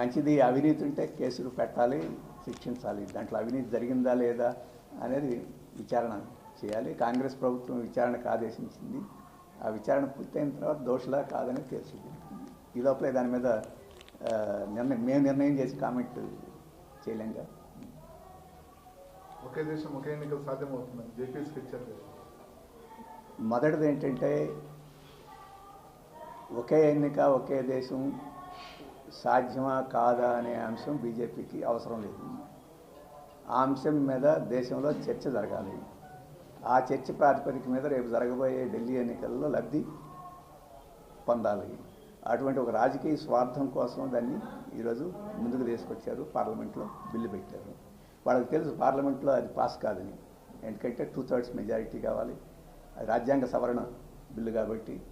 మంచిది అవినీతి ఉంటే కేసులు పెట్టాలి శిక్షించాలి. దాంట్లో అవినీతి జరిగిందా లేదా అనేది విచారణ చేయాలి. కాంగ్రెస్ ప్రభుత్వం విచారణకు ఆదేశించింది. ఆ విచారణ పూర్తయిన తర్వాత దోషులా కాదని తెలిసింది ఈ లోపలే దాని మీద నిర్ణయం మేము నిర్ణయం చేసి కామెంట్ చేయలేంగా ఒకే దేశం ఒకే ఎన్నికలు సాధ్యమవుతుందని జేపీఎస్కి ఇచ్చారు కదా. మొదటిది ఏంటంటే ఒకే ఎన్నిక ఒకే దేశం సాధ్యమా కాదా అనే అంశం బీజేపీకి అవసరం లేదు. ఆ అంశం మీద దేశంలో చర్చ జరగాలి. ఆ చర్చ ప్రాతిపదిక మీద రేపు జరగబోయే ఢిల్లీ ఎన్నికల్లో లబ్ధి పొందాలి. అటువంటి ఒక రాజకీయ స్వార్థం కోసం దాన్ని ఈరోజు ముందుకు తీసుకొచ్చారు పార్లమెంట్లో బిల్లు పెట్టారు. వాళ్ళకి తెలుసు పార్లమెంట్లో అది పాస్ కాదని. ఎందుకంటే టూ థర్డ్స్ మెజారిటీ కావాలి. రాజ్యాంగ సవరణ బిల్లు కాబట్టి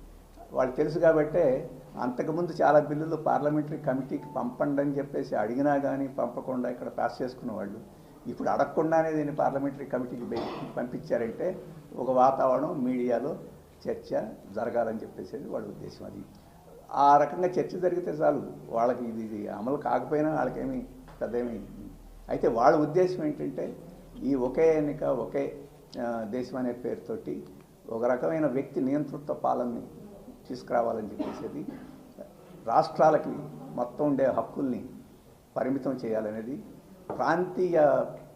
వాళ్ళు తెలుసు కాబట్టే అంతకుముందు చాలా బిల్లులు పార్లమెంటరీ కమిటీకి పంపండి అని చెప్పేసి అడిగినా కానీ పంపకుండా ఇక్కడ పాస్ చేసుకున్న వాళ్ళు. ఇప్పుడు అడగకుండానే దీన్ని పార్లమెంటరీ కమిటీకి పంపించారంటే ఒక వాతావరణం మీడియాలో చర్చ జరగాలని చెప్పేసి వాళ్ళ ఉద్దేశం అది. ఆ రకంగా చర్చ జరిగితే చాలు. వాళ్ళకి ఇది ఇది అమలు కాకపోయినా వాళ్ళకేమి పెద్ద అయితే వాళ్ళ ఉద్దేశం ఏంటంటే ఈ ఒకే ఎన్నిక ఒకే దేశం అనే పేరుతోటి ఒక రకమైన వ్యక్తి నియంతృత్వ పాలనని తీసుకురావాలని చెప్పేసి రాష్ట్రాలకి మొత్తం ఉండే హక్కుల్ని పరిమితం చేయాలనేది. ప్రాంతీయ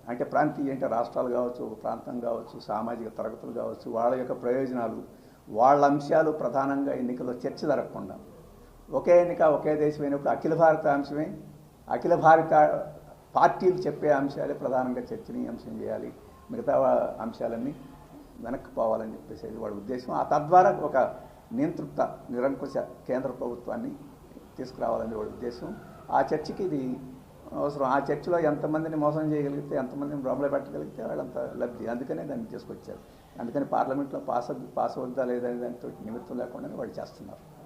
అంటే ప్రాంతీయ అంటే రాష్ట్రాలు కావచ్చు ఒక ప్రాంతం కావచ్చు సామాజిక తరగతులు కావచ్చు వాళ్ళ యొక్క ప్రయోజనాలు వాళ్ళ అంశాలు ప్రధానంగా ఎన్నికల్లో చర్చ జరగకుండా. ఒకే ఎన్నిక ఒకే దేశం అయినప్పుడు అఖిల భారత అంశమే. అఖిల భారత పార్టీలు చెప్పే అంశాలే ప్రధానంగా చర్చనీయాంశం చేయాలి. మిగతా అంశాలన్నీ వెనక్కి పోవాలని చెప్పేసి వాడి ఉద్దేశం. ఆ తద్వారా ఒక నియంతృప్త నిరంకుశ కేంద్ర ప్రభుత్వాన్ని తీసుకురావాలని వాడి ఉద్దేశం. ఆ చర్చకి ఇది అవసరం. ఆ చర్చలో ఎంతమందిని మోసం చేయగలిగితే ఎంతమందిని భ్రమలో పెట్టగలిగితే వాళ్ళంత లబ్ధి. అందుకనే దాన్ని తీసుకొచ్చారు. అందుకని పార్లమెంట్లో పాస్ పాస్ అవుద్దా లేదా దానితో నిమిత్తం లేకుండానే వాళ్ళు చేస్తున్నారు.